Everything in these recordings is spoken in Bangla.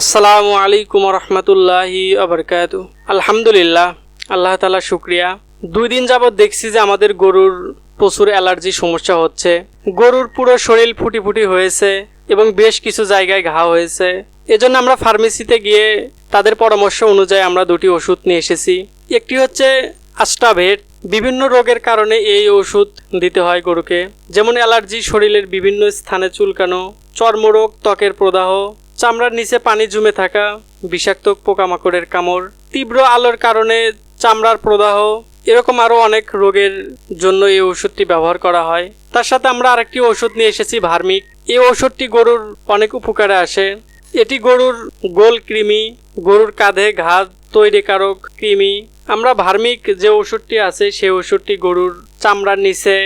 আসসালামু আলাইকুম রহমতুল্লাহি আবরকাত আলহামদুলিল্লাহ, আল্লাহ তালা শুক্রিয়া। দুই দিন যাবৎ দেখছি যে আমাদের গরুর প্রচুর অ্যালার্জি সমস্যা হচ্ছে। গরুর পুরো শরীর ফুটি ফুটি হয়েছে এবং বেশ কিছু জায়গায় ঘা হয়েছে। এজন্য আমরা ফার্মেসিতে গিয়ে তাদের পরামর্শ অনুযায়ী আমরা দুটি ওষুধ নিয়ে এসেছি। একটি হচ্ছে আস্টাভেট বিভিন্ন রোগের কারণে এই ওষুধ দিতে হয় গরুকে। যেমন অ্যালার্জি শরীরের বিভিন্ন স্থানে চুলকানো, চর্মরোগ, ত্বকের প্রদাহ চামড়ার নিচে পানি জমে থাকা বিষাক্ত পোকামাকড়ের কামড়, তীব্র আলোর কারণে চামড়ার প্রদাহ, এরকম আরও অনেক রোগের জন্য এই ওষুধটি ব্যবহার করা হয়। তার সাথে আমরা আরেকটি ওষুধ নিয়ে এসেছি, ভার্মিক। এই ওষুধটি গরুর অনেক উপকারে আসে। এটি গরুর গোল কৃমি, গরুর কাঁধে ঘাত তৈরিকারক কৃমি। আমরা ভার্মিক যে ওষুধটি আছে, সেই ওষুধটি গরুর চামড়ার নিচে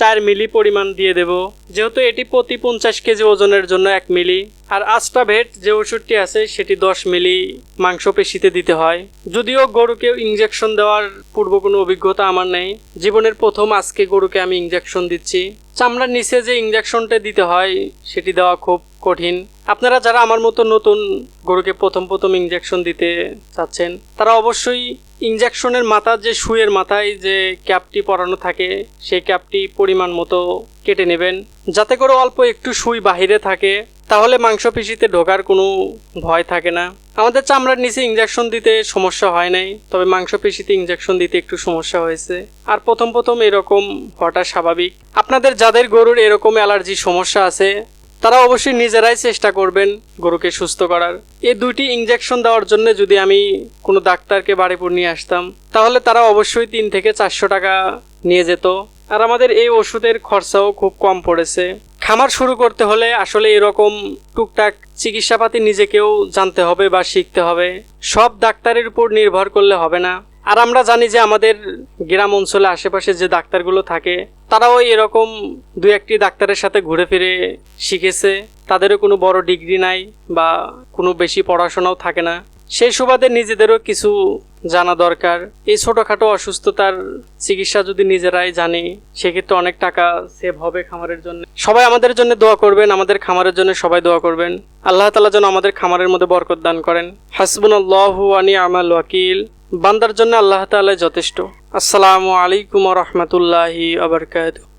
চার মিলি পরিমাণ দিয়ে দেব। যেহেতু এটি প্রতি পঞ্চাশ কেজি ওজনের জন্য এক মিলি। আর আস্টাভেট যে ওষুধটি আছে, সেটি দশ মিলি মাংসপেশিতে দিতে হয়। যদিও গরুকে ইঞ্জেকশন দেওয়ার পূর্ব কোনো অভিজ্ঞতা আমার নেই। জীবনের প্রথম আজকে গরুকে আমি ইঞ্জেকশন দিচ্ছি। চামড়ার নিচে যে ইঞ্জেকশনটা দিতে হয়, সেটি দেওয়া খুব কঠিন। আপনারা যারা আমার মতো নতুন গরুকে প্রথম প্রথম ইঞ্জেকশন দিতে চাচ্ছেন, তারা অবশ্যই ইঞ্জেকশনের মাথার যে সুইয়ের মাথায় যে ক্যাপটি পরানো থাকে, সেই ক্যাপটি পরিমাণ মতো কেটে নেবেন। যাতে করে অল্প একটু সুই বাহিরে থাকে। তাহলে মাংসপেশিতে ঢোকার কোনো ভয় থাকে না। আমাদের চামড়ার নিচে ইঞ্জেকশন দিতে সমস্যা হয় নাই, তবে মাংসপেশিতে ইঞ্জেকশন দিতে একটু সমস্যা হয়েছে। আর প্রথম প্রথম এরকম হওয়াটা স্বাভাবিক। আপনাদের যাদের গরুর এরকম অ্যালার্জি সমস্যা আছে, তারা অবশ্যই নিজেরাই চেষ্টা করবেন গরুকে সুস্থ করার। এই দুইটি ইঞ্জেকশন দেওয়ার জন্য যদি আমি কোনো ডাক্তারকে বাড়িপুর নিয়ে আসতাম, তাহলে তারা অবশ্যই তিন থেকে চারশো টাকা নিয়ে যেত। আর আমাদের এই ওষুধের খরচাও খুব কম পড়েছে। খামার শুরু করতে হলে আসলে এরকম টুকটাক চিকিৎসাপাতি নিজেকেও জানতে হবে বা শিখতে হবে। সব ডাক্তারের উপর নির্ভর করলে হবে না। আর আমরা জানি যে আমাদের গ্রাম অঞ্চলে আশেপাশে যে ডাক্তারগুলো থাকে, তারাও এরকম দু একটি ডাক্তারের সাথে ঘুরে ফিরে শিখেছে। তাদেরও কোনো বড় ডিগ্রি নাই বা কোনো বেশি পড়াশোনাও থাকে না। সেই সুবাদে নিজেদেরও কিছু জানা দরকার। এই ছোটোখাটো অসুস্থতার চিকিৎসা যদি নিজেরাই জানি, সেক্ষেত্রে অনেক টাকা সেভ হবে খামারের জন্য। সবাই আমাদের জন্য দোয়া করবেন, আমাদের খামারের জন্য সবাই দোয়া করবেন। আল্লাহ তালা যেন আমাদের খামারের মধ্যে বরকত দান করেন। হাসবুন আল্লাহ আনি আমাল ওয়াকিল। বান্দার জন্য আল্লাহ তাআলা যথেষ্ট। আসসালামু আলাইকুম রহমতুল্লাহি আবরকাত